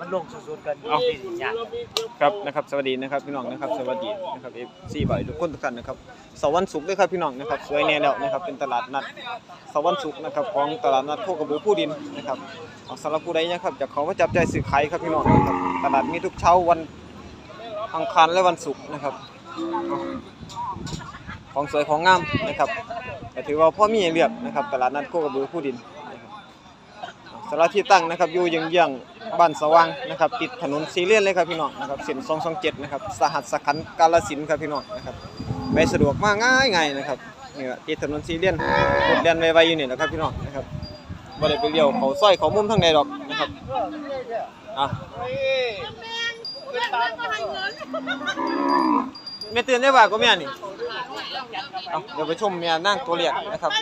มันลงสุดๆกันเอา ที่สิยากครับนะครับสวัสดีนะครับพี่น้องนะครับสวัสดีนะครับเอฟซีบ่อยทุกคนทุกท่านนะครับเสาร์วันศุกร์ด้วยครับพี่น้องนะครับสวยแน่แล้วนะครับเป็นตลาดนัดเสาร์วันศุกร์นะครับของตลาดนัดโคกระบือผู้ดินนะครับเอาสำหรับผู้ใดนะครับจะขอว่าจับใจายสื่อขายครับพี่น้องนะครับตลาดมีทุกเช้าวันอังคารและวันศุกร์นะครับเอาของสวยของงามนะครับแต่ถือว่าพ่อมีให้เลือกนะครับตลาดนัดโคกระบือผู้ดินนะครับเอาสำหรับที่ตั้งนะครับอยู่เยื้องบ้านสว่างนะครับติดถนนซีเลียนเลยครับพี่น้องนะครับเส้น227นะครับสหัสสขันกาฬสินครับพี่น้องนะครับไปสะดวกมากง่ายง่ายนะครับนี่แหละติดถนนซีเลียนรถเลียนไวๆอยู่เนี่แหละครับพี่น้องนะครับบ่ได้ไปเลี้ยวเขาซอยเขามุมทางใดดอกนะครับอะแม่เตือนได้ว่าก็แม่นี่เอาเดี๋ยวไปชมแม่นั่งตัวเลียกนะครับ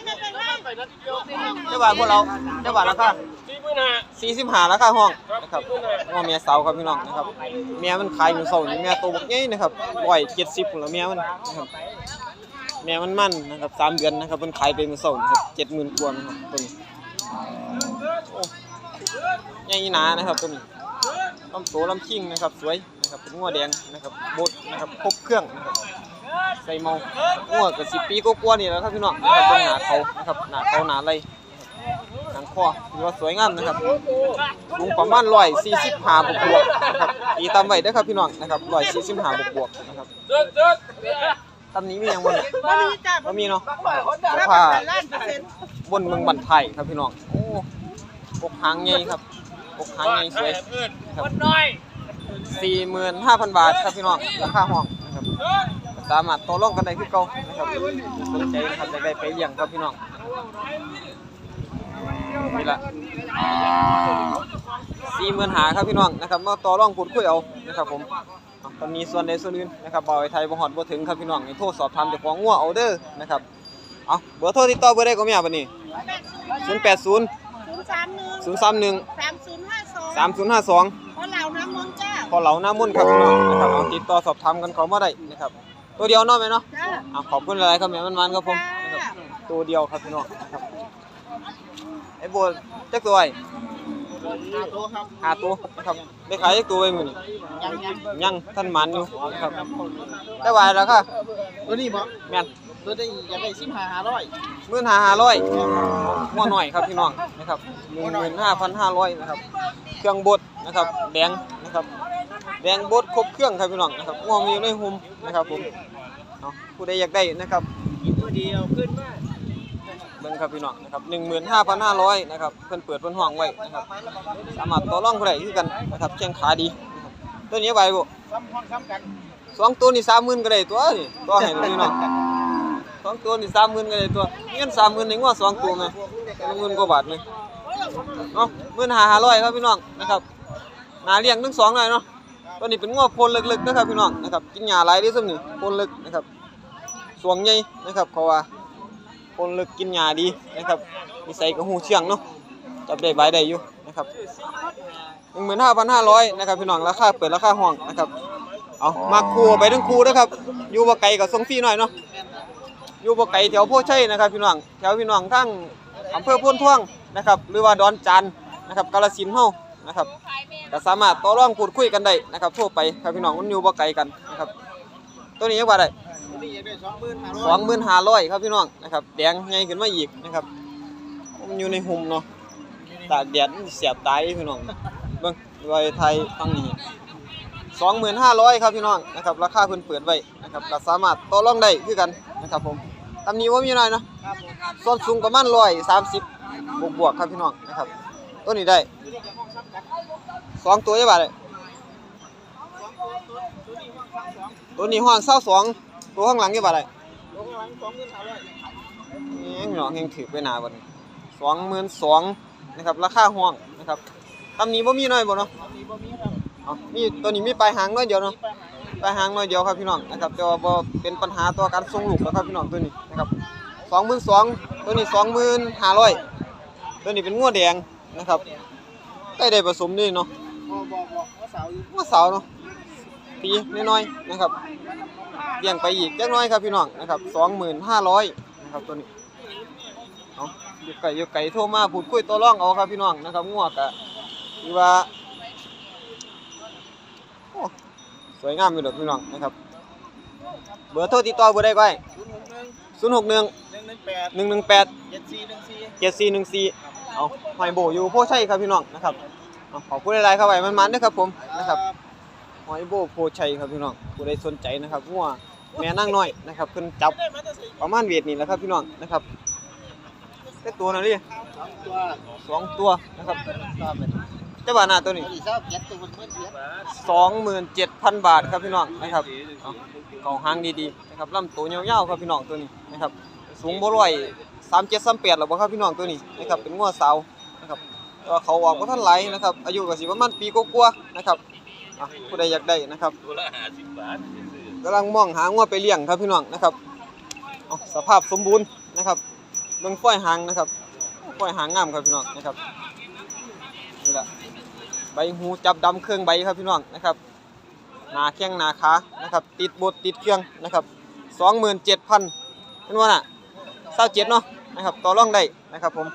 ได้ว่าพวกเราได้ว่าราคาสี่สิบห้าราคาห้องนะครับง้อเมียเสาครับพี่น้องนะครับเมียมันขายอยู่เสานี่เมียโตบักใหญ่นะครับร้อยเจ็ดสิบแล้วเมียมันนะครับเมียมันมันนะครับสามเดือนนะครับมันขายไปมือเสานะครับเจ็ดหมื่นกว่านะครับตัวนี้โอ้ใหญ่หนานะครับตัวนี้ลำโตลำชิงนะครับสวยนะครับเป็นงัวแดงนะครับบดนะครับครบเครื่องนะครับใส่เมางัวกับสิบปีก็กลัวาๆนี่แหล้วครับพี่น้องนะครับเป็นหนาเขานะครับหนาเขาหนาไรหนัง คอถือว่าสวยงามนะครับสูงประมาณร้อยสี่สิบห้าบวกบวกๆนะครับตีตามไว้เด้อครับพี่น้องนะครับร้อยสี่สิบห้าบวกบวกๆนะครับตำนี้มีอย่างบนบ่มีจ้ะก็มีเนาะรับผ้าประกันล้านเปอร์เซ็นต์บนเมืองบันไทยครับพี่น้องโอ้ปกหางใหญ่ครับปกหางใหญ่สวยครับสี่หมื่นห้าพันบาทครับพี่น้องราคาห้องนะครับสามารถต่อรองกันได้คือเก่านะครับสนใจนะครับอยากได้ไปเลี้ยงครับพี่น้อง นี่ละสี่หมื่นหาครับพี่น้องนะครับมาต่อรองพูดคุยเอานะครับผมอะตอนนี้ส่วนใดส่วนอื่นนะครับบ่าวไอ้ไทยบ่ฮอดบ่ถึงครับพี่น้องให้โทรสอบถามเจ้าของงัวเอาเด้อนะครับเอาเบอร์โทรติดต่อเบอร์ใดก็มีอะบัดนี้080ศูนย์สามหนึ่ง031สามศูนย์ห้าสอง3052เพราะเราน้ำมนต์จ้าพอเหลาหน้ามุ่นครับพี่น้องนะครับเอาติดต่อสอบถามกันเขามาได้นะครับตัวเดียวเนาะแม่เนาะจ้าอะขอบคุณหลายๆครับแม่มันๆครับผมนะครับตัวเดียวครับพี่น้องนะครับ ไอ้โบจักตัวไอ้ตัวครับหาตัวนะครับได้ขายจักตัวไว้มื้อนี้ยังยังยังท่านหมันอยู่นะครับได้ไหวแล้วค่ะตัวนี้บ่แม่นตัวนี้อยากได้สิบห้าห้าร้อยมื่นห้าห้าร้อยหัวหน่อยครับพี่น้องนะครับหนึ่งหมื่นห้าพันห้าร้อยนะครับ เครื่องบดนะครับแดงนะครับแดงบดครบเครื่องครับพี่น้องนะครับง่วงมีอยู่ในหุมนะครับผมเอาผู้ใดอยากได้นะครับตัวเดียวขึ้นมา เบิ่งครับพี่น้องนะครับหนึ่งหมื่นห้าพันห้าร้อยนะครับเพิ่นเปิดเพิ่นห้องไว้นะครับสามารถต่อรองผู้ดคือกันนะครับแข้งขาดีนะครับตัวนี้ไหวบ่ซ้ำห้องซ้ำกันสองตัวนี่สามหมื่นก็ได้ตัวนี่ตัวให้พี่น้องสองตัวนี่สามหมื่นก็ได้ตัวเงินสามหมื่นในงวดสองตัวไหมหมื่นกว่าบาทไหมเนาะหมื่นห้าห้าร้อยครับพี่น้องนะครับนาเลี้ยงทั้งสองเลยเนาะตัวนี้เป็นงวดโพนลึกๆนะครับพี่น้องนะครับกินหญ้าหลายด้วยซ้ำนี่โพนลึกนะครับสวงใหญ่นะครับเขาว่า โพนลึกกินหญ้าดีนะครับนิสัยก็หูเชื่องเนาะจับได้ใบได้อยู่นะครับหนึ่งหมื่นห้าพันห้าร้อยนะครับพี่น้องราคาเปิดราคาห้องนะครับเอามาคูไปทั้งคูนะครับอยู่บ่ไกลกับทรงฟีหน่อยเนาะอยู่บ่ไกลแถวโพชัยนะครับพี่น้องแถวพี่น้องทั้งอำเภอพ้นท่วงนะครับ หรือว่าดอนจันนะครับกาฬสินเฮานะครับก็สามารถต่อรองพูดคุยกันได้นะครับโทรไปครับพี่น้องมันอยู่บ่ไกลกันนะครับ ตัวนี้ยังว่าได้ สองหมื่นห้าร้อยครับพี่น้องนะครับแดงใหญ่ขึ้นมาอีกนะครับมันอยู่ในหุ่มเนาะตากแดดเสียบตายพี่น้องเบิ่งไวไทยฟังนี้สองหมื่นห้าร้อยครับพี่น้องนะครับราคาเพิ่นเปิดไว้นะครับก็สามารถต่อรองได้คือกันนะครับผมตำหนี้ว่ามีหน่อยเนาะครับผมส่วนสูงประมาณร้อยสามสิบบวกบวกครับพี่น้องนะครับตัวนี้ได้สองตัวยี่บาทเลยตัวนี้ห้องซ้ำสองตัวนี้ห้องเศร้าสอง ตัวข้างหลังยี่บาทเลยตัวข้างหลังสองหมื่นห้าร้อยเองพี่น้องเฮงถือไปหนาบัดนี้สองหมื่นสองนะครับราคาห้องนะครับตำหนี้ว่ามีหน่อยบ่เนาะตัวนี้บ่มีครับเอามีตัวนี้มีปลายหางน้อยเดียวเนาะมีปัญหาปลายหางน้อยเดียวครับพี่น้องนะครับแต่ว่าบ่เป็นปัญหาต่อการส่งลูกแล้วครับพี่น้องตัวนี้นะครับสองหมื่นสองตัวนี้สองหมื่นห้าร้อยตัวนี้เป็นงัวแดงนะครับใกล้ได้ผสมนี่เนาะบ่บ่บ่ว่าสาวอยู่งัวสาวเนาะ ปีน้อยๆนะครับเลี้ยงไปอีกจักหน้อยครับพี่น้องนะครับสองหมื่นห้าร้อยนะครับตัวนี้เอาอยู่ไก่อยู่ไก่โทรมาพูดคุยต่อรองเอาครับพี่น้องนะครับงัวกะที่ว่าสวยงามอยู่ดอกพี่น้องนะครับเบอร์โทรติดต่อเบอร์ใดก็ได้ศูนย์หกหนึ่ง061หนึ่งหนึ่งแปด118เจ็ดสี่หนึ่งสี่7414เอาหอยโบอยู่โพชัยครับพี่น้องนะครับเอาขอบคุณหลายๆครับไว้มันๆเด้อครับผมนะครับ หอยโบโพชัยครับพี่น้องผู้ใดสนใจนะครับงัวแม่นางน้อยนะครับเพิ่นจับประมาณเวทนี่แหละครับพี่น้องนะครับได้ตัวนะดิตัวสองตัวนะครับเจ้าบานาตัวนี้ตัวนี้สองหมื่นเจ็ดพันบาทครับพี่น้องนะครับเอาเขาหางดีๆนะครับลำตัวยาวๆครับพี่น้องตัวนี้นะครับสูงบ่ร้อยสามเจ็ดสามแปดหรอกบ่ครับพี่น้องตัวนี้นะครับเป็นงัวสาวนะครับว่าเขาออกมาท่านไหลนะครับอายุก็สิประมาณปีกว่าๆนะครับ อะผู้ใดอยากได้นะครับกำลังมองหางัวไปเลี้ยงครับพี่น้องนะครับเอาสภาพสมบูรณ์นะครับเบิ่งฝ้อยหางนะครับฝ้อยหางงามครับพี่น้องนะครับนี่แหละใบหูจับดำเครื่องใบครับพี่น้องนะครับหนาแข้งหนาขานะครับติดบดติดเครื่องนะครับสองหมื่นเจ็ดพันเป็นว่าน่ะเศร้าเจ็ดเนาะนะครับต่อรองได้นะครับผม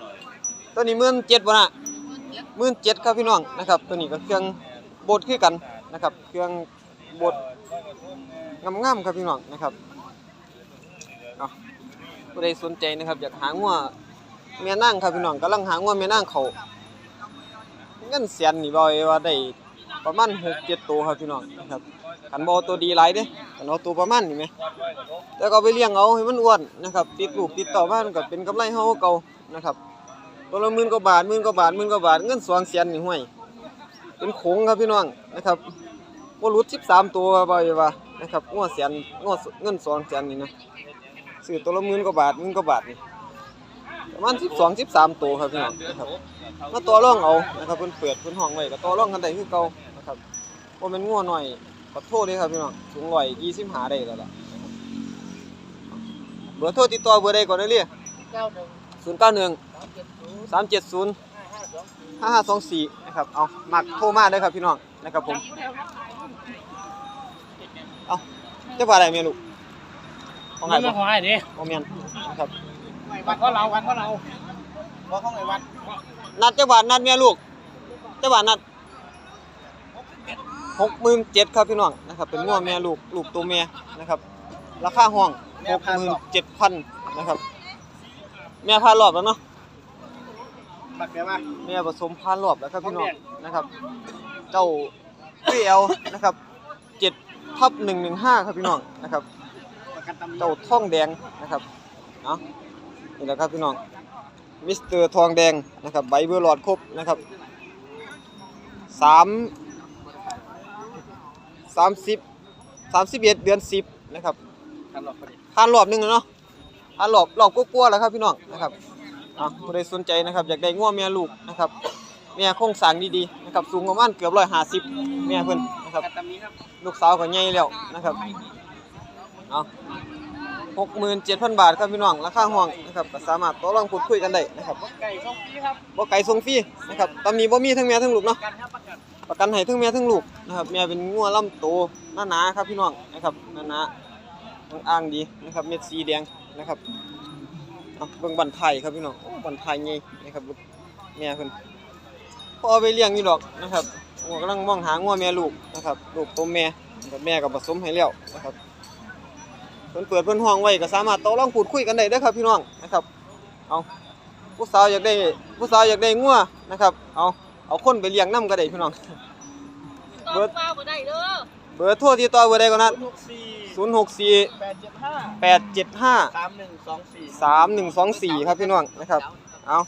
ตัวนี้หมื่นเจ็ดบ่น่ะหมื่นเจ็ดครับพี่น้องนะครับตัวนี้ก็เครื่องบดคือกัน นะครับ เครื่องบดงามๆครับพี่น้องนะครับเอาผู้ใดสนใจนะครับอยากหางัวเมียนั่งครับพี่น้องกำลังหางัวเมียนั่งเขาเงินเสียนนี่บ่อยว่าได้ประมาณหกเจ็ดตัวครับพี่น้องนะครับขันบอตัวดีหลายเด้ขันเอาตัวประมาณนี่ไหมแต่ก็ไปเลี้ยงเอาให้มันอ้วนนะครับติดลูกติดต่อบ้านก็เป็นกำไรเฮาเก่านะครับตัวละหมื่นกว่าบาทหมื่นกว่าบาทหมื่นกว่าบาทเงินสองแสนนี่ห้วย เป็นโขงครับพี่น้องนะครับบ่หลุด13ตัวบ่อยว่านะครับงวดแสนงวดเงินสองแสนนี่นะซื้อตัวละหมื่นกว่าบาทหมื่นกว่าบาทนี่ประมาณ12 13ตัวครับพี่น้องนะครับมาต่อรองเอานะครับเพิ่นเปิดเพิ่นห้องไว้ก็ต่อรองกันได้คือเก่านะครับบ่แม่นงัวน้อยขอโทษด้วยครับพี่น้องสูง125ได้แล้วล่ะเบอร์โทรติดต่อเบอร์ใดก่อนเด้อเรียเก้าหนึ่ง091สามเจ็ดศูนย์ ห้าห้าสองสี่5524นะครับ เอามักโทรมาเด้อครับพี่น้องนะครับผม เอาเจ้าบ่าได้แม่ลูกของไม่ไงมาบ่ขอให้ดิบ่แม่นนะครับวันก็เราวันก็เราว่าของไอ้วัดนัดเจ้าบ่านัดแม่ลูกเจ้าบ่านัด67,000ครับพี่น้องนะครับเป็นงัวแม่ลูกลูกตัวแม่นะครับ ราคาห้องหกหมื่นเจ็ดพันนะครับ แม่พานรอบแล้วเนาะ บัตรแปลว่าแม่ผสมพานรอบแล้วครับพี่น้องนะครับ เจ้าเปียวนะครับเจ็ดทับหนึ่งหนึ่งห้าครับพี่น้องนะครับประกันตำหนิเจ้าทองแดงนะครับเนาะนี่แหละครับพี่น้องมิสเตอร์ทองแดงนะครับใบเบอร์หลอดครบนะครับสามสามสิบสามสิบเอ็ดเดือนสิบนะครับกันหลอกคนนี้ผ่านรอบหนึงแล้วเนาะผ่านรอบรอบกลัวาๆแล้วครับพี่น้องนะครับ อะผู้ใดสนใจนะครับอยากได้ง่วเมียลูกนะครับเมียโครงสร้างดีๆนะครับสูงประมาณเกือบร้อยห้าสิบเมียเพิ่นนะครับลูกสาวก็ใหญ่แล้วนะครับเอาหกหมื่นเจ็ดพันบาทครับพี่น้องราคาห้องนะครับก็สามารถต่อรองพูดคุยกันได้นะครับไก่ส่งฟรีครับบ่ไก่ส่งฟรีนะครับตอนนี้บ่มีทั้งเมียทั้งลูกเนาะประกันให้ทั้งเมียทั้งลูกนะครับเมียเป็นงัวลำโตหน้าๆครับพี่น้องนะครับหน้าๆอ่างดีนะครับเม็ดสีแดงนะครับ เอาเบิ่งบันไทยครับพี่น้องโอ้บันไทยใหญ่นะครับลูกเมียเพิ่นพอเอาไปเลี้ยงอยู่ดอกนะครับงัวกำลังมองหางัวแม่ลูกนะครับลูกตัวแม่กับแม่ก็ผสมให้แล้วนะครับเพิ่นเปิดเพิ่นห้องไว้ก็สามารถต่อรองพูดคุยกันได้เด้อครับพี่น้องนะครับเอาผู้สาวอยากได้ผู้สาวอยากได้งัวนะครับเอาเอาคนไปเลี้ยงนํก็ได้พี่น้องเบอร์เป้าก็ได้เด้อเบอร์โทรติดต่อเบอร์ใดก่อนนะ ศูนย์หกสี่064แปดเจ็ดห้า875สามหนึ่งสองสี่3124ครับพี่น้องนะครับเอา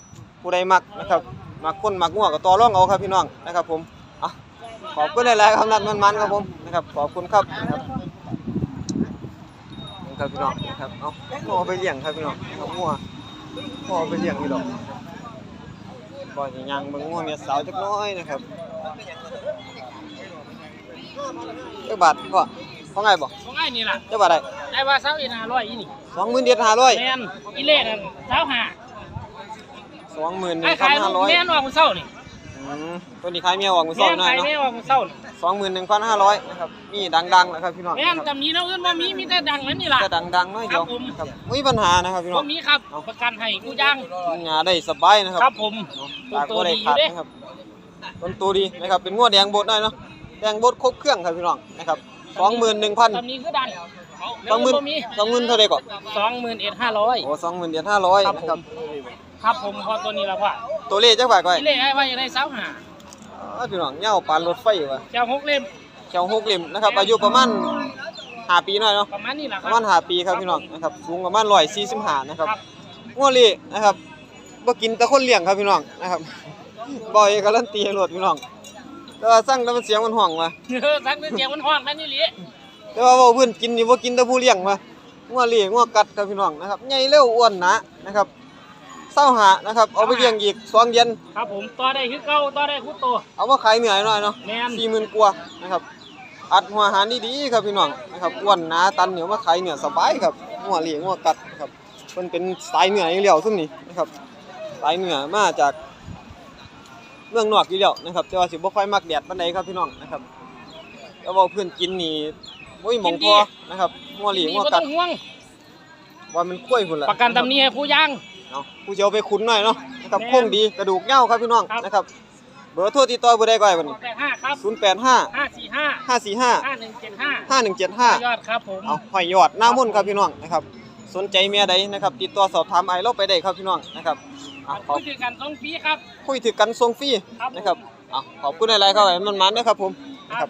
ผู้ใดมักนะครับมักคนมักงัวก็ต่อร่องเอาครับพี่น้องนะครับ ผมอะขอบคุณหลายๆครับนัดมันๆครับผมนะครับขอบคุณครับนะครับครับพี่น้องนะครับเอางัวเอไปเลี้ยงครับพี่น้องงัวงัวเอไปเลี้ยงนี่ดอกบ่อยยังเบิ่งงัวเมียสาวจักน้อยนะครับเจ้าบาท พ่อเขาไงบ่ของไอ้นี่ล่ะเจ้าบาทได้ได้ว่าเสาอีน่าร้อยอีนี่สองหมื่นเจ็ดห้าร้อยแมนอีเล่นั่นเสาหาสองหมื่นหนึ่ไอ้งพันขายห้าร้อยแม่นว่ามึงเศร้านี่ตัวนี้ขายเมียออกมือสแม่องนหน่อยขายเนาะแม่ว่ามึงเศร้านี่สองหมื่นหนึ่งพันห้าร้อยนะครับมีดังๆนะครับพี่น้องแม่นจำนี้แล้วอื่นบ่มีมีแต่ดังนั้นนี่ล่ะ จะดังๆน้อยเดียวครับผม ครับไม่มีปัญหานะครับพี่น้บ่องมีครับประกันให้กูย่างกินงาได้สบายนะครับ ครับผมเนาะตัวตากตัวก็ได้ดีอยู่ขาดเด้นะครับต้นตัวดีนะครับ เป็นงวดแดงบดหน่อยเนาะ แดงบดครบเครื่องครับพี่น้องนะครับ สองหมื่นหนึ่งพันตำนี้คือดังสองหมื่นบ่มีสองหมื่นเท่าไรก่อนสองหมื่นเอ็ดห้าร้อยโอ้สองหมื่นเดือนห้าร้อยครับนะครับผมครับผมพอตัวนี้แล้วว่าตัวเลขจักบาทก่อนอีเล่ไอ้ว่าจะได้สาวหาอ๋อพี่น้องเหย้าปานรถไฟว่ะเจ้าหกเล่มเจ้าหกเหลี่ยมนะครับอายุประมาณห้าปีหน่อยเนาะประมาณนี้แหละคปรัระมาณห้าปีครับพี่น้องนะครับสูงประมาณร้อยสี่สิบห้านะครับครับงัวเลี้นะครับบ่กินแต่คนเลี้ยงครับพี่น้องนะครับบ่อยการันตีให้รถพี่น้อง แต่ว่าสั่งแต่มันเสียงมันห้องว่ะเออสักเสียงมันห้องนั่นนี่หลีแต่ว่าเว้าเพิ่นกินนี่บ่กินแต่ผู้เลี้ยงว่ะงัวเลี้ยงัวกัดครับพี่น้องนะครับใหญ่เร็วอ้วนหนะนะครับเศร้าหานะครับเอาไปเลี้ยงอีกสองเดือนครับผมต่อได้คือเก่าต่อได้คือโต เอามาขายเหนื่อยหน่อยเนาะแม่น สี่หมื่นกว่านะครับอัดหัวอาหารดีๆครับพี่น้องนะครับอ้วนหนาตันเหนียวมาขายเหนือสบายครับงัวเลี้ยงงัวกัดครับเพิ่นเป็นสายเหนืออยู่แล้วซุ่มนี้นะครับสายเหนือมาจาก เมืองนอกอยู่แล้วนะครับ แต่ว่าสิบ่ค่อยมักแดดปานใดครับพี่น้องนะครับแล้วเว้าเพิ่นกินนี่บ่มีหมองพอนะครับงัวเลี้ยงมีงัวบ่กัต้ดองห่วงว่ามันกล้วยพุ่นล่ะประกันตำนี้ให้ผู้ย่างเนาะผู้สิเอาไปขุนหน่อยเนาะนะครับแม่นโค้งดีกระดูกเหย้าครับพี่น้องครับนะครับ เบอร์โทรติดต่อเบอร์ใดก่อนบัดนี้แปดห้าครับ085ห้าสี่ห้า545ห้าหนึ่งเจ็ดห้าห้าหนึ่งเจ็ดห้ายอดครับผมเอาหอยยอดหน้ามุ่นครับพี่น้องนะครับ สนใจเมียใดนะครับ ติดต่อสอบถามไอ้เราไปได้ครับพี่น้องนะครับเอาขอคุยกันสองปีครับ คุยถึงกันทรงฟรีครับ นะครับเอาขอบคุณอะไรครับไอ้มันมันนะครับผมนะคครัรับบ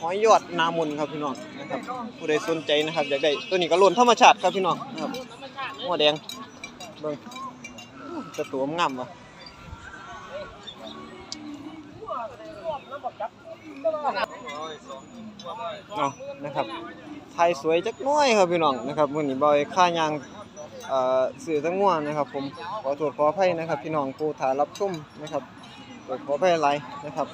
หอยยอดหนามุนครับพี่น้องนะครับผู้ใดสนใจนะครับอยากได้ตัวนี้ก็ล้นธรรมชาติครับพี่น้องนะครับธรรมชาติเลยหัวแดงเบิ่งจะตัวงามวะเอานะครับไทยสวยจักหน้อยครับพี่น้องนะครับมื้อนี้บ่อยค่ายางเอ่อ สื่อทั้งง่วนะครับ ผมขอโทษขออภัยนะครับ พี่น้องผู้ถ่ารับชมนะครับโทษขออภัยหลายนะครับ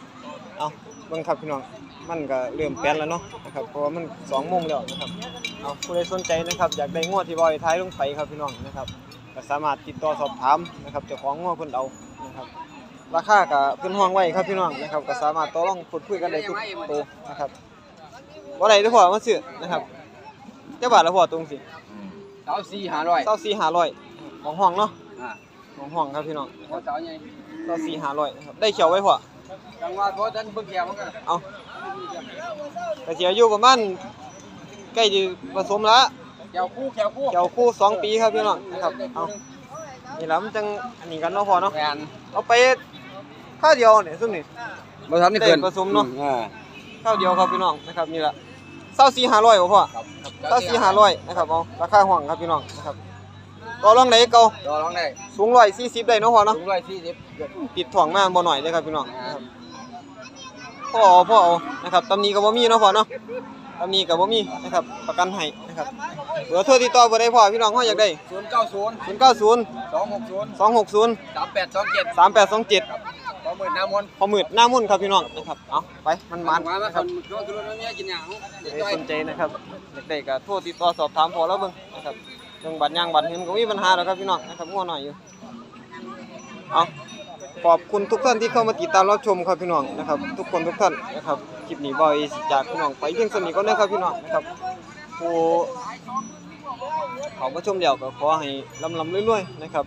เอาเบิ่งครับพี่น้องมันก็เริ่มแปลนแล้วเนาะนะครับเพราะว่ามัน2โมงแล้วนะครับเอาผู้ใดสนใจนะครับ อยากได้ง่วที่บอยท้ายลงไปครับพี่น้องนะครับก็สามารถติดต่อสอบถามนะครับเจ้าของงวเพิ่นเอานะครับราคาก็เพิ่นห้องไว้ครับพี่น้องนะครับก็สามารถต่อรองพูดคุยกันได้ทุกตัวนะครับบ่าได้เด้พอมาซื้อนะครับเจ้าบาทละพอตรงสิ เสาสี่ห้าร้อยเศร้าสี่ห้าร้อยของห้องเนาะอ่าของห้องครับพี่น้องนะคเขารับเสาใหญ่เศร้าสี่ห้าร้อยนะครับได้เขียวไว้พ่อจังหวะเขาท่านเบิ่งแก้วมันก็เอาแต่เขียวอยู่ประมาณใกล้จะผสมแล้วแก้วคู่แก้วคู่เขียวคู่สองปีครับพี่น้องนะครับเอานี่แล้วมันจังอันนี้กันเนาะพ่อเนาะแมนเอาไปข้าวเดียวเนี่ยซุ่มนี่บ่ทันนี่เกินได้ผสมเนอะอ่าข้าวเดียวครับพี่น้องนะครับนี่แหละ เศร้าสี่ห้าร้อยบ่พ่อครับเศร้าสี่ห้าร้อยนะครับเอาราคาห้องครับพี่น้องนะครับก็ลองไหนเก่ารอร้องได้สูงร้อยสี่สิบได้เนาะพ่อเนาะสูงร้อยสี่สิบติดถ่วงมาบ่หน่อยเลยครับพี่น้องนะครับพ่อเอาพ่อเอานะครับตำหนี้ก็บ่มีเนาะพ่อเนาะตำหนี้ก็บ่มีนะครับประกันให้นะครับเบอร์โทรติดต่อเบอร์ใดพ่อพี่น้องเฮาอยากได้ศูนย์เก้าศูนย์090สองหกศูนย์260สามแปดสองเจ็ด3827ครับสอง หมื่นน้ำมนต์พอมืดหน้ามุ่นครับพี่น้องนะครับเอาไปมันมันมานะครับช่วงทุเรียนนี้กินอย่างใครสนใจนะครับอยากได้ก็โทรติดต่อสอบถามพอแล้วเบิ่งนะครับเรื่องบัตรยางบัตรเห็นก็มีปัญหาแล้วครับพี่น้องนะครับงัวหน่อยอยู่เอาขอบคุณทุกท่านที่เข้ามาติดตามรับชมครับพี่น้องนะครับ ทุกคนทุกท่านนะครับคลิปนี้บอยสิจากพี่น้องไปเพียงสนิทก็ได้ครับพี่น้องนะครับผู้เขามาชมเดี่ยวก็ขอให้ลำลำรวยๆนะครับ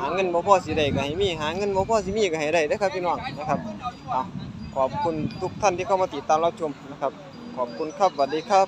หาเงินบ่พ่อสิได้ก็ให้มีหาเงินบ่พ่อสิมีก็ให้ได้เด้ครับพี่น้องนะครับขอบคุณทุกท่านที่เข้ามาติดตามรับชมนะครับ ขอบคุณครับสวัสดีครับ